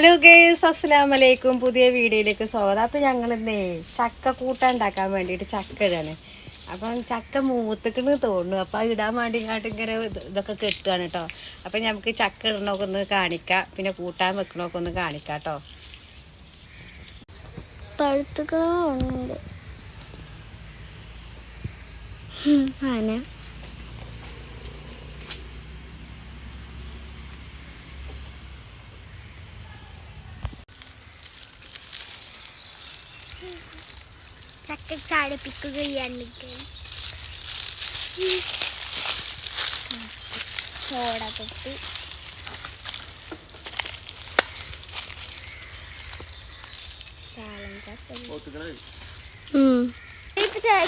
Hello guys അസ്സാം വലൈക്കും പുതിയ വീഡിയോയിലേക്ക് സ്വാഗതം. അപ്പം ഞങ്ങൾ ഇന്നേ ചക്ക കൂട്ടാൻ ഉണ്ടാക്കാൻ വേണ്ടിയിട്ട് ചക്ക ഇടാണ്. അപ്പം ചക്ക മൂത്തിക്കണ് തോന്നുന്നു. അപ്പം ഇടാൻ വേണ്ടി ഇങ്ങോട്ട് ഇങ്ങനെ ഇതൊക്കെ കെട്ടുകയാണ് കേട്ടോ അപ്പം നമുക്ക് ചക്ക ഇടണമൊക്കെ ഒന്ന് കാണിക്കാം. പിന്നെ കൂട്ടാൻ വെക്കണമൊക്കെ ഒന്ന് കാണിക്കാം കേട്ടോ ചക്ക ചാടിപ്പിക്കുകയാണ് ചോട കൊട്ടി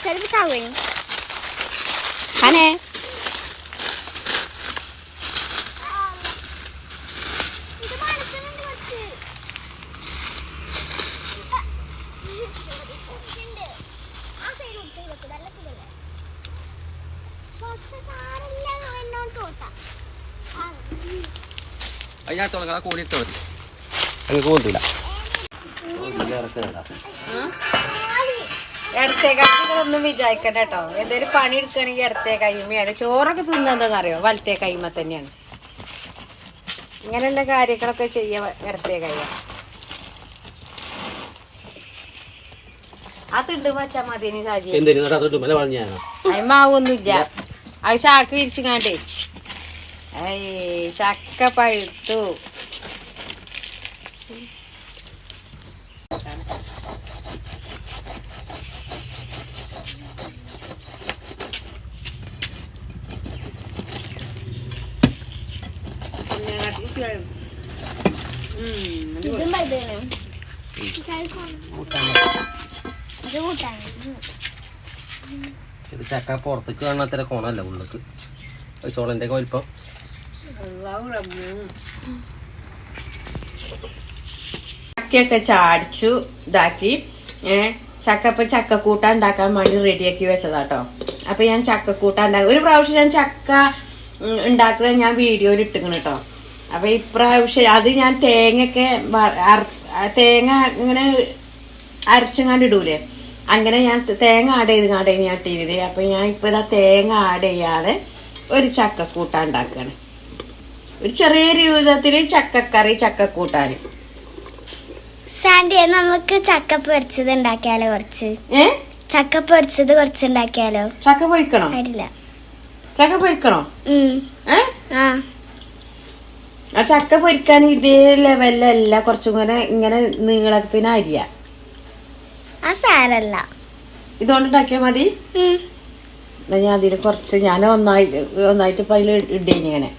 ചിലപ്പോ ചാവേ അനെ ഇത് മണക്കുന്നുണ്ട് കുറച്ച്. ഉണ്ട്. ആ side കൊടുത്ത് ഇതൊക്കെ നല്ല സുഖല്ലേ? പക്ഷെ സാരമില്ല, എന്നോട് തോട്ടാ. ആ. അതിനകത്തോളം കൂടിയിട്ട് മതി. കൂട്ടില്ല. ഇടത്തെ കൈകളൊന്നും വിചാരിക്കണ്ട കേട്ടോ. എന്തെങ്കിലും പണി എടുക്കുകയാണെങ്കിൽ ഇടത്തെ കൈമയാണ്. ചോറൊക്കെ തിന്നെന്താണെന്നറിയോ വലത്തെ കൈമ തന്നെയാണ്. ഇങ്ങനെയുള്ള കാര്യങ്ങളൊക്കെ ചെയ്യാൻ ഇടത്തെ കൈ ആ തിണ്ടും വെച്ചാ മതി സാജി അയമാവൊന്നുമില്ല അത് ചാക്ക് വിരിച്ചു ഏയ് ചക്ക പഴുത്തു. ഇതും ചക്ക പുറത്തേക്ക് കാണാത്ത കോണല്ല ഉള്ളിക്ക്. ചോളന്റെ ഒക്കെ വലിപ്പം? ചക്കയൊക്കെ ചാടിച്ചു ഇതാക്കി. ഏഹ് ചക്കപ്പ ചക്കക്കൂട്ട ഉണ്ടാക്കാൻ വേണ്ടി റെഡിയാക്കി വെച്ചതാട്ടോ. അപ്പൊ ഞാൻ ചക്കക്കൂട്ട ഉണ്ടാക്കി ഒരു പ്രാവശ്യം ഞാൻ ചക്ക ഉം, ഉണ്ടാക്കണ ഞാൻ വീഡിയോയിൽ ഇട്ടിക്കണ് കേട്ടോ അപ്പൊ ഇപ്രാവശ്യം അത് ഞാൻ തേങ്ങയൊക്കെ തേങ്ങ ഇങ്ങനെ അരച്ചങ്ങാണ്ട് ഇടൂലേ. അങ്ങനെ ഞാൻ തേങ്ങ ആഡ് ചെയ്ത് കാണ്ടേ ഞാൻ ഇട്ടിരുന്നത് അപ്പൊ ഞാൻ ഇപ്പൊ ഇതാ തേങ്ങ ആഡ് ചെയ്യാതെ ഒരു ചക്കക്കൂട്ട ഉണ്ടാക്കാണ്. ഒരു ചെറിയൊരു രൂപത്തിൽ ചക്കക്കറി ചക്കക്കൂട്ടാൻ സാൻഡി നമുക്ക് ചക്ക പൊരിച്ചത് ഉണ്ടാക്കിയാലോ കുറച്ച്? ഏ? ചക്ക പൊരിച്ചത് കുറച്ച് ഉണ്ടാക്കിയാലോ ചക്ക പൊരിക്കണോ? അരില്ല ചക്ക പൊരിക്കണോ. ഏ? ആ. ആ ചക്ക പൊരിക്കാൻ ഇതേ ലെവലല്ല കുറച്ചും കൂടെ ഇങ്ങനെ നീളത്തിന് അരിയ. ആ സാരല്ല. ഇതുകൊണ്ട് ഉണ്ടാക്കിയാ മതി ഞാൻ അതിൽ കുറച്ച് ഞാൻ ഒന്നായിട്ട് ഒന്നായിട്ട് ഇപ്പം അതിൽ ഇടേനി ഇങ്ങനെ.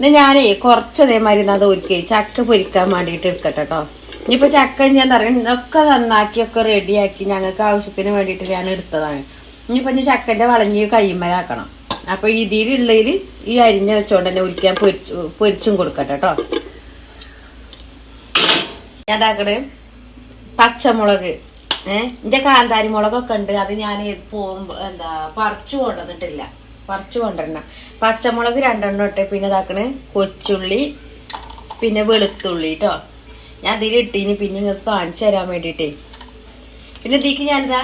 എന്നാ ഞാനേ കുറച്ച് അതേമാതിരി അത് ഒരുക്കി. ചക്ക പൊരിക്കാൻ വേണ്ടിയിട്ട് എടുക്കട്ടെ കേട്ടോ ഇനിയിപ്പോൾ ചക്ക ഞാൻ പറയാം ഇതൊക്കെ നന്നാക്കി ഒക്കെ റെഡിയാക്കി ഞങ്ങൾക്ക് ആവശ്യത്തിന് വേണ്ടിയിട്ട് ഞാൻ എടുത്തതാണ്. ഇനിയിപ്പോൾ ഇനി ചക്കന്റെ വളഞ്ഞ് കൈമലാക്കണം. അപ്പോൾ ഇതിലുള്ളതിൽ ഈ അരിഞ്ഞ വെച്ചോണ്ട് തന്നെ ഉരിക്കാൻ പൊരിച്ചു പൊരിച്ചും കൊടുക്കട്ടെ കേട്ടോ ഞാതാക്കട് പച്ചമുളക് ഏഹ് എന്റെ കാന്താരി മുളകൊക്കെ ഉണ്ട്. അത് ഞാൻ പോകുമ്പോ എന്താ പറിച്ചു കൊണ്ടുവന്നിട്ടില്ല. പറിച്ചു കൊണ്ടുവരണം. പച്ചമുളക് രണ്ടെണ്ണം ഇട്ട് പിന്നെ ഇതാക്കണ് കൊച്ചുള്ളി പിന്നെ വെളുത്തുള്ളി കേട്ടോ ഞാൻ ഇതിൽ ഇട്ടിനി പിന്നെ നിങ്ങൾക്ക് കാണിച്ചു തരാൻ വേണ്ടിയിട്ടേ. പിന്നെ ഇതിക്ക് ഞാനിതാ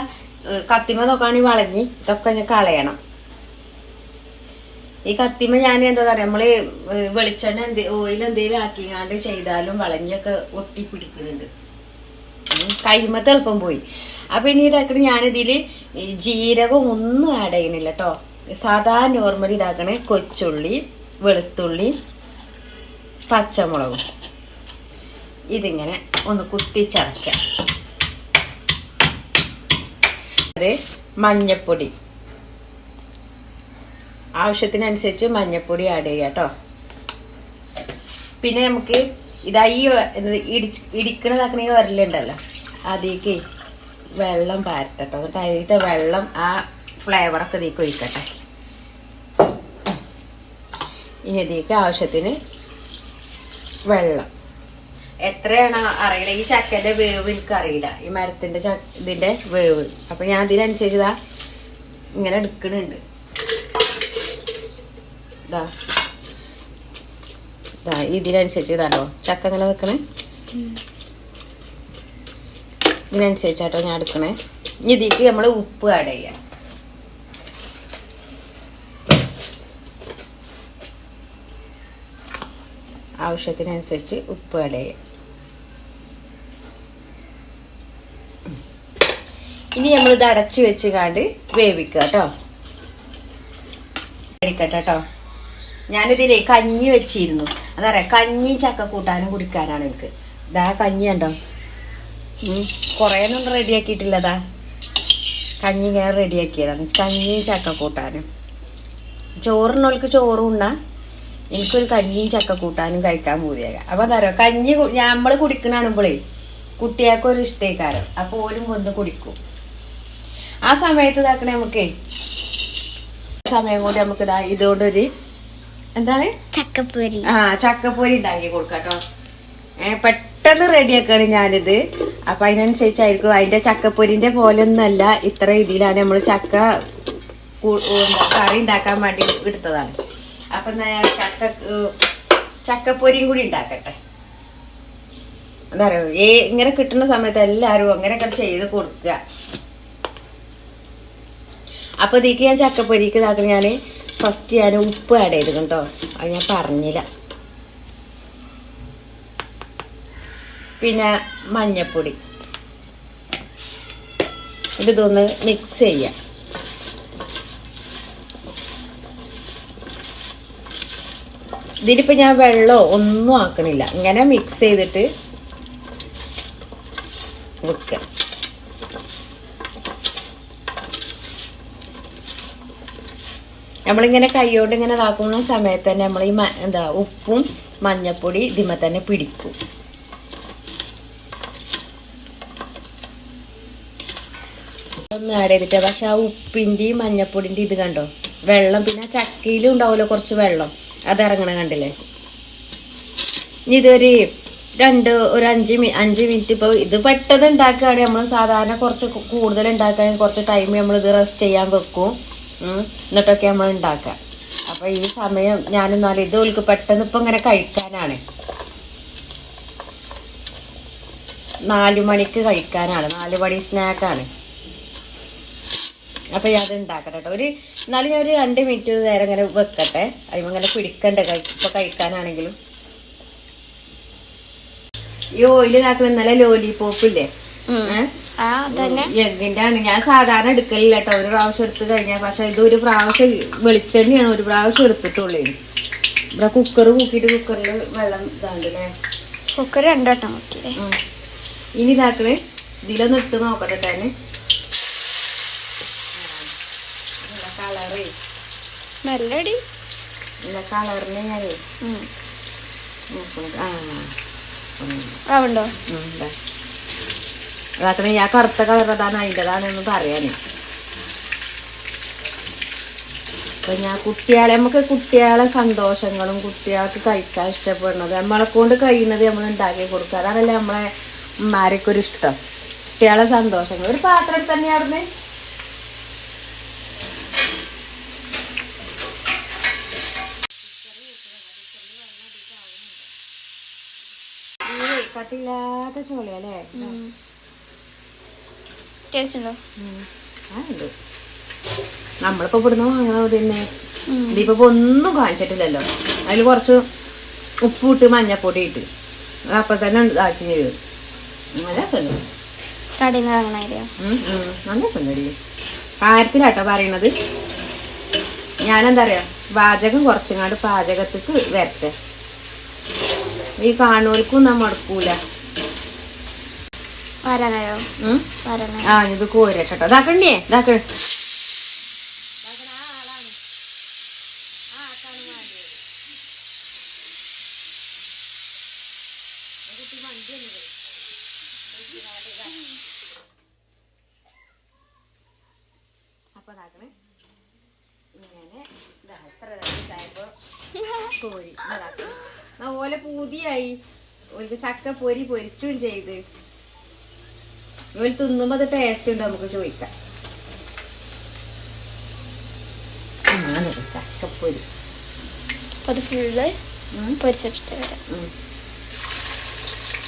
കത്തിമ നോക്കുകയാണെങ്കിൽ വളഞ്ഞി ഇതൊക്കെ ഞാൻ കളയണം. ഈ കത്തിമ ഞാൻ എന്താ പറയാ നമ്മൾ വെളിച്ചെണ്ണ എന്ത് ഓയിൽ എന്തെങ്കിലും ആക്കിങ്ങാണ്ട് ചെയ്താലും വളഞ്ഞൊക്കെ ഒട്ടി പിടിക്കുന്നുണ്ട്. കൈമത്ത് എളുപ്പം പോയി. അപ്പൊ ഇനി ഇതാക്കണ ഞാനിതിൽ ജീരകം ഒന്നും ആഡ് ചെയ്യണില്ല കേട്ടോ സാധാ നോർമൽ ഇതാക്കണ കൊച്ചുള്ളി വെളുത്തുള്ളി പച്ചമുളകും. ഇതിങ്ങനെ ഒന്ന് കുത്തിച്ചറക്കാം അത് മഞ്ഞപ്പൊടി. ആവശ്യത്തിനനുസരിച്ച് മഞ്ഞപ്പൊടി ആഡ് ചെയ്യാം കേട്ടോ. പിന്നെ നമുക്ക് ഇതായി ഇടി ഇടിക്കണതാക്കണ ഈ ഉരലുണ്ടല്ലോ അതിലേക്ക് വെള്ളം പാരട്ടോ എന്നിട്ട് അതിലത്തെ വെള്ളം ആ ഫ്ലേവറൊക്കെ ഇതിലേക്ക് ഒഴിക്കട്ടെ. ഇനി ഇതിലേക്ക് ആവശ്യത്തിന് വെള്ളം. എത്രയാണ് അറിയില്ല. ഈ ചക്കന്റെ വേവ് എനിക്ക് അറിയില്ല ഈ മരത്തിന്റെ ച ഇതിന്റെ വേവ്. അപ്പൊ ഞാൻ അതിനനുസരിച്ച് ഇതാ ഇങ്ങനെ എടുക്കണുണ്ട്. ഇതാ. ദാ ഇതിനനുസരിച്ച് ഇതാട്ടോ ചക്ക ഇങ്ങനെ നിൽക്കണേ ഇതിനനുസരിച്ചാട്ടോ ഞാൻ എടുക്കണേ. ഇനി ഇതിലേക്ക് നമ്മൾ ഉപ്പ് ആഡ് ചെയ്യാം. ആവശ്യത്തിനനുസരിച്ച് ഉപ്പ് ആഡ് ഇനി നമ്മൾ ഇത് അടച്ചു വെച്ച് കാണ്ട് വേവിക്കുക കേട്ടോ. കേട്ടോ. ഞാനിതിലേ കഞ്ഞി വെച്ചിരുന്നു. അതറിയാം? കഞ്ഞി ചക്ക കൂട്ടാനും കുടിക്കാനാണ് എനിക്ക്. ഇതാ കഞ്ഞി ഉണ്ടോ കുറേ ഒന്നും റെഡിയാക്കിയിട്ടില്ലതാ. കഞ്ഞി ഇങ്ങനെ റെഡിയാക്കിയതാണ്. കഞ്ഞി ചക്ക കൂട്ടാനും ചോറിനോൾക്ക് ചോറും ഉണ്ണ എനിക്കൊരു കഞ്ഞിയും ചക്ക കൂട്ടാനും കഴിക്കാൻ പൂതിയാകാം അപ്പൊ എന്താ കഞ്ഞി നമ്മൾ കുടിക്കണാണുമ്പോളേ കുട്ടികൾക്കൊരു ഇഷ്ടേക്കാരം അപ്പൊ ഓരും വന്ന് കുടിക്കും. ആ സമയത്ത് ഇതാക്കണേ നമുക്കേ. സമയം കൊണ്ട് നമുക്ക് ഇതാ ഇതുകൊണ്ടൊരു എന്താണ്? ചക്കപ്പൊരി. ആ ചക്കപ്പൊരി ഉണ്ടാക്കി കൊടുക്കാട്ടോ. ഏ പെട്ടെന്ന് റെഡിയാക്കാണ് ഞാനിത്. അപ്പൊ അതിനനുസരിച്ചായിരിക്കും. അതിന്റെ ചക്കപ്പൊരിന്റെ പോലെ ഒന്നല്ല ഇത്ര രീതിയിലാണ് നമ്മൾ ചക്ക കറി ഉണ്ടാക്കാൻ വേണ്ടി എടുത്തതാണ്. അപ്പൊ ചക്ക ചക്കപ്പൊരിയും കൂടി ഉണ്ടാക്കട്ടെ. എന്താ ഏ ഇങ്ങനെ കിട്ടുന്ന സമയത്ത് എല്ലാവരും അങ്ങനെയൊക്കെ ചെയ്ത് കൊടുക്കുക. അപ്പൊ ഇതിക്ക് ഞാൻ ചക്കപ്പൊരിക്ക് ഇതാക്കുന്ന ഞാൻ ഫസ്റ്റ് ഞാൻ ഉപ്പ് ആഡ് ചെയ്തു കേട്ടോ. അത് ഞാൻ പറഞ്ഞില്ല. പിന്നെ മഞ്ഞപ്പൊടി. ഇത് ഇതൊന്ന് മിക്സ് ചെയ്യാം. ഇതിലിപ്പോ ഞാൻ വെള്ളമോ ഒന്നും ആക്കണില്ല. ഇങ്ങനെ മിക്സ് ചെയ്തിട്ട് വെക്കുക നമ്മളിങ്ങനെ കൈകൊണ്ട് ഇങ്ങനെ ഇതാക്കുന്ന സമയത്ത് തന്നെ നമ്മൾ ഈ എന്താ ഉപ്പും മഞ്ഞപ്പൊടി ഇതിമ തന്നെ പിടിക്കും. ഒന്ന് ആഡ് ചെയ്തിട്ട് പക്ഷെ ആ ഉപ്പിന്റെയും മഞ്ഞപ്പൊടിന്റെ ഇത് കണ്ടോ? വെള്ളം പിന്നെ ചക്കയിലും ഉണ്ടാവുമല്ലോ കുറച്ച് വെള്ളം. അത് ഇറങ്ങണ കണ്ടില്ലേ? ഇനി ഇതൊരു രണ്ട് ഒരു അഞ്ച് മി അഞ്ച് മിനിറ്റ് ഇപ്പോൾ ഇത് പെട്ടെന്ന് ഉണ്ടാക്കുകയാണെങ്കിൽ നമ്മൾ സാധാരണ കുറച്ച് കൂടുതൽ ഉണ്ടാക്കുകയാണെങ്കിൽ കുറച്ച് ടൈം നമ്മൾ ഇത് റെസ്റ്റ് ചെയ്യാൻ വെക്കും. എന്നിട്ടൊക്കെ നമ്മൾ ഉണ്ടാക്കുക. അപ്പോൾ ഈ സമയം ഞാനെന്നാലും ഇത് ഓൾക്ക് പെട്ടെന്ന് ഇപ്പം ഇങ്ങനെ കഴിക്കാനാണ്. നാല് മണിക്ക് കഴിക്കാനാണ്. നാല് മണി സ്നാക്കാണ് അപ്പം ഞാൻ അത് ഉണ്ടാക്കട്ടെ കേട്ടോ ഒരു എന്നാലും ഞാൻ ഒരു രണ്ട് മിനിറ്റ് നേരം ഇങ്ങനെ വെക്കട്ടെ. അതിന് ഇങ്ങനെ പിടിക്കണ്ടേ? കഴി ഇപ്പം കഴിക്കാനാണെങ്കിലും. ഈ ഓയിൽ ഇതാക്കുന്ന ഇന്നലെ ലോലിപോപ്പ് എഗിന്റെ ആണ് ഞാൻ സാധാരണ എടുക്കലില്ല കേട്ടോ ഒരു പ്രാവശ്യം എടുത്ത് കഴിഞ്ഞാൽ പക്ഷെ ഇത് ഒരു പ്രാവശ്യം വെളിച്ചെണ്ണയാണ് ഒരു പ്രാവശ്യം എടുത്തിട്ടുള്ളൂ. ഇവിടെ കുക്കർ കൂക്കിയിട്ട് കുക്കറിൽ വെള്ളം ഇതാണ്ടല്ലേ കുക്കർ ഉം. ഇനി ഇതാക്കണേ. ഇതിലൊന്ന് ഇട്ട് നോക്കട്ടെ തന്നെ കളറ് നല്ലടി ഇല്ല കളറിന് ഞാനേ ആ. ആവുണ്ടോ. അതാക്കണ ഞാൻ കറുത്ത കളർ അതാണ് അതിന്റെതാണെന്ന് പറയാനേ. അപ്പൊ ഞാൻ കുട്ടികളെ നമുക്ക് കുട്ടികളെ സന്തോഷങ്ങളും കുട്ടികൾക്ക് കഴിക്കാൻ ഇഷ്ടപ്പെടുന്നത് നമ്മളെ കൊണ്ട് കഴിയുന്നത് നമ്മൾ ഉണ്ടാക്കി കൊടുക്കുക. അതാണല്ലേ നമ്മളെ ഒരു ഇഷ്ടം കുട്ടികളെ സന്തോഷങ്ങൾ. ഒരു പാത്രം തന്നെയായിരുന്നു കട്ടില്ലാത്ത ചോളയല്ലേ? ടേസ്റ്റ് ഉണ്ടോ ആ ഉണ്ട്. നമ്മളിപ്പോ ഇവിടുന്ന് വാങ്ങണത് തന്നെ ഇതിപ്പോ ഒന്നും കാണിച്ചിട്ടില്ലല്ലോ. അതിൽ കുറച്ച് ഉപ്പ് ഇട്ട് മഞ്ഞപ്പൊടി ഇട്ട്. അപ്പൊ തന്നെ ഇതാക്കി ചെയ്തു നല്ല രസമുണ്ടടി കാര്യത്തിലാട്ടോ പറയണത്? ഞാനെന്താ പറയാ പാചകം കുറച്ചങ്ങാണ്ട് പാചകത്തേക്ക് വരട്ടെ. ഈ കാണുവൽക്കും നമ്മ മടുക്കൂല. ആ ഇത് കോരട്ടോ ഇതാക്കണ്ടേ ഇതാക്ക അപ്പൊ ഇതാക്കണേ ഇങ്ങനെ ഇതാ ഇത്ര ഇതായപ്പോ കോരി ഇതാക്കണം എന്നാ ഓലെ പൂതിയായി ഓർക്ക് ചക്ക പൊരി പൊരിച്ചും ചെയ്ത്. ഇവർ തിന്നുമ്പോ അത് ടേസ്റ്റ് ഉണ്ട് നമുക്ക് ചോദിക്കാം. അങ്ങനെ ചക്കപ്പൊരി അത് ഫുള്ള്. പൊരിച്ചിട്ട് വരാം.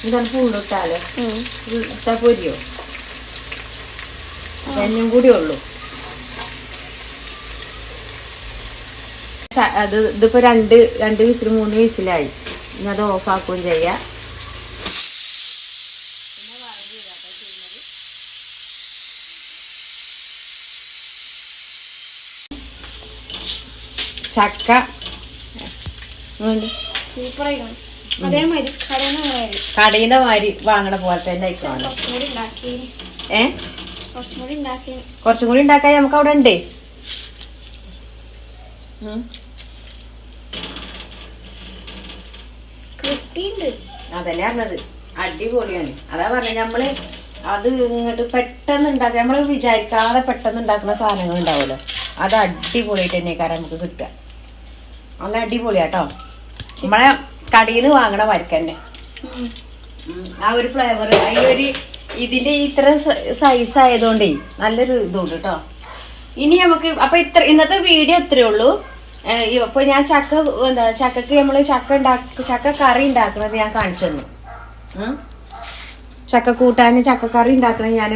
എന്താണ് പുള്ളിട്ടാലോ ഉം. ഇട്ടാ പൊരിയോ? എന്നും കൂടി ഉള്ളൂ. അത് ഇതിപ്പോ രണ്ട് രണ്ട് വിസിൽ മൂന്ന് വിസിലായി. ഇനി അത് ഓഫ് ആക്കുകയും ചെയ്യാം. ചക്ക. കടയിൽ നിന്ന് മാതിരി വാങ്ങണ പോലെ തന്നെ ആയിക്കോണം കുറച്ചും കൂടി ഏ? കുറച്ചും ഉണ്ടാക്കാൻ നമുക്ക് അവിടെ ഉണ്ട്. അതല്ലേ പറഞ്ഞത്. അടിപൊളിയാണ്. അതാ പറഞ്ഞത് നമ്മൾ അത് ഇങ്ങോട്ട് പെട്ടെന്ന് ഉണ്ടാക്കുക നമ്മൾ വിചാരിക്കാതെ പെട്ടെന്ന് ഉണ്ടാക്കുന്ന സാധനങ്ങൾ ഉണ്ടാവുമല്ലോ. അത് അടിപൊളിയായിട്ട് തന്നെക്കാരം നമുക്ക് കിട്ടുക. നല്ല അടിപൊളിയാട്ടോ. നമ്മളെ കടയിൽ നിന്ന് വാങ്ങണ വരക്കന്നെ. ആ ഒരു ഫ്ലേവർ ഈ ഒരു ഇതിന്റെ ഇത്ര സൈസ് ആയതുകൊണ്ടേ നല്ലൊരു ഇതുണ്ട് കേട്ടോ ഇനി നമുക്ക് അപ്പൊ ഇത്ര ഇന്നത്തെ വീഡിയോ ഇത്രേ ഉള്ളൂ. ഇപ്പൊ ഞാൻ ചക്ക എന്താ ചക്കക്ക് നമ്മൾ ചക്ക ഉണ്ടാക്ക ചക്ക കറി ഉണ്ടാക്കുന്നത് ഞാൻ കാണിച്ചു തന്നു. ചക്ക കൂട്ടാന് ചക്കക്കറി ഉണ്ടാക്കണം ഞാൻ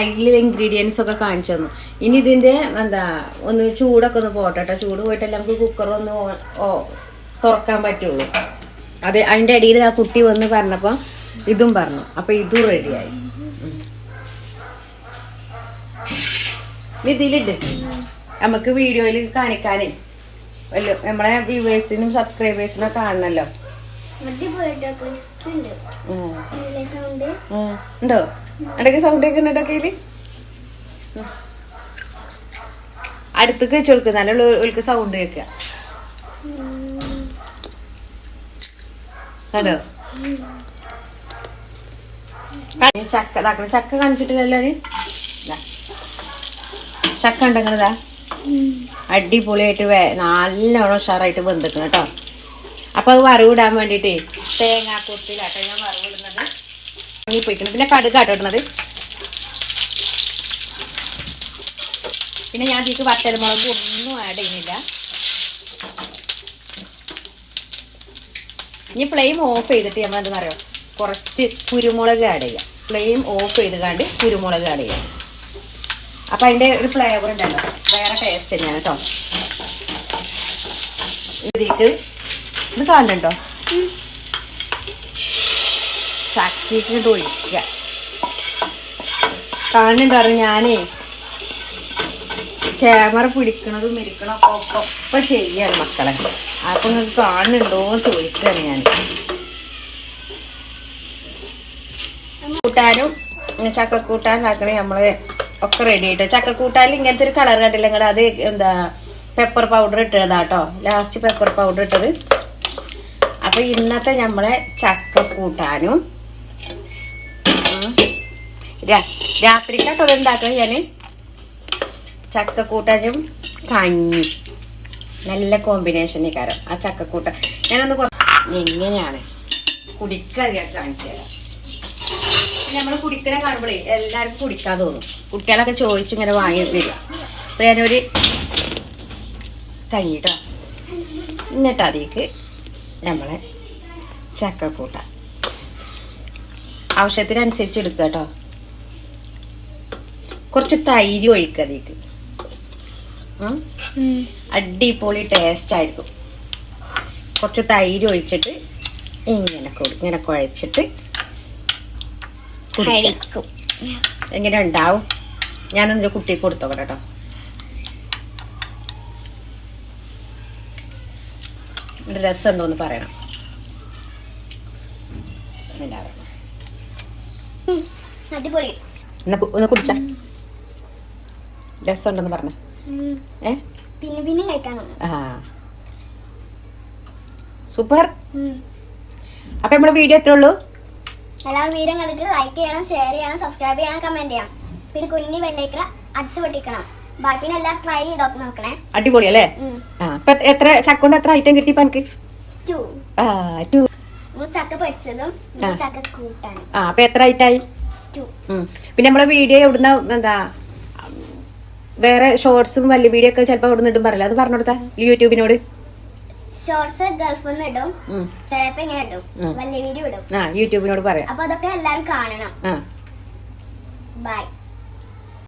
അതിൽ ഇൻഗ്രീഡിയൻസ് ഒക്കെ കാണിച്ചു തന്നു. ഇനി ഇതിന്റെ എന്താ ഒന്ന് ചൂടൊക്കെ ഒന്ന് പോട്ടെ കേട്ടോ ചൂട് പോയിട്ടല്ലേ നമുക്ക് കുക്കർ ഒന്ന് തുറക്കാൻ പറ്റുള്ളൂ. അത് അതിന്റെ ഇടയിൽ ആ കുട്ടി വന്ന് പറഞ്ഞപ്പോ ഇതും പറഞ്ഞു. അപ്പൊ ഇതും റെഡിയായി ഇതിലിട്ട് നമുക്ക് വീഡിയോയിൽ കാണിക്കാനേ. നമ്മളെ വ്യൂവേഴ്സിനും സബ്സ്ക്രൈബേഴ്സിനും ക്രിസ്പി ഉണ്ട്. സൗണ്ട് ഉം. ഉണ്ടോ? ഇടയ്ക്ക് സൗണ്ട് ഒക്കെ ഉണ്ടോ കയ്യിൽ അടുത്തേക്ക് വെച്ച് കൊടുക്കുക നല്ല ഉൾക്ക് സൗണ്ട് കേൾക്കുക കണ്ടോ? ചക്ക ഇതാക്കണം ചക്ക കാണിച്ചിട്ടില്ലല്ലോ. ചക്ക ഉണ്ടെങ്കിലതാ അടിപൊളിയായിട്ട് നല്ലോണം ഉഷാറായിട്ട് വെന്തിക്കണം കേട്ടോ. അപ്പൊ അത് വറവിടാൻ വേണ്ടിട്ടേ തേങ്ങാക്കൊത്തിലാട്ടോ ഞാൻ വറവിടുന്നത്. ഇനി പോയിക്കണം. പിന്നെ കടുക് ആട്ടോ ഇടുന്നത്. പിന്നെ ഞാൻ ഇതിക്ക് വറ്റൽമുളക് ഒന്നും ആഡ് ചെയ്യുന്നില്ല. ഇനി ഫ്ലെയിം ഓഫ് ചെയ്തിട്ട് നമ്മൾ എന്താ പറയുക കുറച്ച് കുരുമുളക് ആഡ് ചെയ്യാം. ഫ്ലെയിം ഓഫ് ചെയ്ത് കണ്ട് കുരുമുളക് ആഡ് ചെയ്യാം. അപ്പം അതിന്റെ ഒരു ഫ്ലേവർ ഉണ്ടല്ലോ. വേറെ ടേസ്റ്റ് തന്നെയാണ് കേട്ടോ. ഇതിലേക്ക് ഇത് കാണുന്നുണ്ടോ ചക്കിട്ട് ഒഴിക്കുക കാണുന്നുണ്ടോ ഞാനേ ക്യാമറ പിടിക്കണതും ഇരിക്കണതും ഒക്കെ ഒപ്പം ഒപ്പം ചെയ്യാണ് മക്കളെ. അപ്പൊ നിങ്ങൾക്ക് കാണുന്നുണ്ടോ എന്ന് ചോദിക്കുകയാണ് ഞാൻ. കൂട്ടാനും ചക്കക്കൂട്ടാൻ ഉണ്ടാക്കണേ നമ്മൾ ഒക്കെ റെഡി ആയിട്ടോ. ചക്കക്കൂട്ടാനിൽ ഇങ്ങനത്തെ ഒരു കളർ കണ്ടില്ല അത് എന്താ പെപ്പർ പൗഡർ ഇട്ടതാട്ടോ. ലാസ്റ്റ് പെപ്പർ പൗഡർ ഇട്ടത്. അപ്പൊ ഇന്നത്തെ നമ്മളെ ചക്ക കൂട്ടാനും. രാത്രി കേട്ടോ ഇത് ഞാൻ ചക്ക കൂട്ടാനും കഞ്ഞി. നല്ല കോമ്പിനേഷൻ കാരം ആ ചക്കക്കൂട്ട ഞാനൊന്ന് എങ്ങനെയാണ്? കുടിക്കാൻ ഞാൻ കാണിച്ചു തരാം. നമ്മൾ കുടിക്കണ കാണുമ്പോഴേ എല്ലാവർക്കും കുടിക്കാൻ തോന്നും. കുട്ടികളൊക്കെ ചോദിച്ചു ഇങ്ങനെ വാങ്ങി വരും അപ്പൊ ഞാനൊരു കഞ്ഞിട്ടോ എന്നിട്ട് അതിലേക്ക് നമ്മളെ ചക്കക്കൂട്ട. ആവശ്യത്തിനനുസരിച്ച് എടുക്കുക കേട്ടോ കുറച്ച് തൈര് ഒഴിക്കുക അതിക്ക് അടിപൊളി ടേസ്റ്റ് ആയിരിക്കും. കുറച്ച് തൈര് ഒഴിച്ചിട്ട് ഇങ്ങനെ ഇങ്ങനെ കുഴച്ചിട്ട് എങ്ങനെ ഉണ്ടാവും? ഞാനൊന്ന് കുട്ടിക്ക് കൊടുത്തോ കേട്ടോ ഇവിടെ രസമുണ്ടോ എന്ന് പറയണം. അടിപൊളി. ഒന്ന് കുടിച്ച? രസമുണ്ടെന്ന് പറഞ്ഞ. ഏ? പിന്നെ പിന്നെ കഴിക്കാനാണ്. ആ. സൂപ്പർ. അപ്പൊ നമ്മുടെ വീഡിയോ എത്ര ഉള്ളൂ. എല്ലാവരും വീഡിയോ കണ്ടിട്ട് ലൈക്ക് ചെയ്യണം ഷെയർ ചെയ്യണം സബ്സ്ക്രൈബ് ചെയ്യണം കമന്റ് ചെയ്യണം. പിന്നെ കുഞ്ഞി വെള്ളേക്കറ അടിച്ചു പൊട്ടിക്കണം. ബാക്കി പിന്നെ ട്രൈ ചെയ്തൊക്കെ നോക്കണേ. അടിപൊളി അല്ലേ? ആ എത്ര- ചക്കൊണ്ട് എത്ര ഐറ്റം കിട്ടി എനിക്ക് ടു ആ ടു ചക്ക പൊരിച്ചതും. ചക്ക കൂട്ടാണ് ആ അപ്പൊ എത്ര ഐറ്റായി പിന്നെ നമ്മളെ വീഡിയോ എവിടുന്ന എന്താ വേറെ ഷോർട്സും വലിയ വീഡിയോ ഒക്കെ ചിലപ്പോ ഇവിടുന്ന് നിന്നിട്ടും പറയില്ല? അത് പറഞ്ഞു കൊടുത്താ യൂട്യൂബിനോട്. ഷോർട്സ് ഗൾഫിൽ നിന്ന് ഇടും. ചിലപ്പോ ഇങ്ങനെ ഇടും. വലിയ വീഡിയോ ഇടും. ആ യൂട്യൂബിനോട് പറയാം. അപ്പൊ അതൊക്കെ എല്ലാരും കാണണം. ബൈ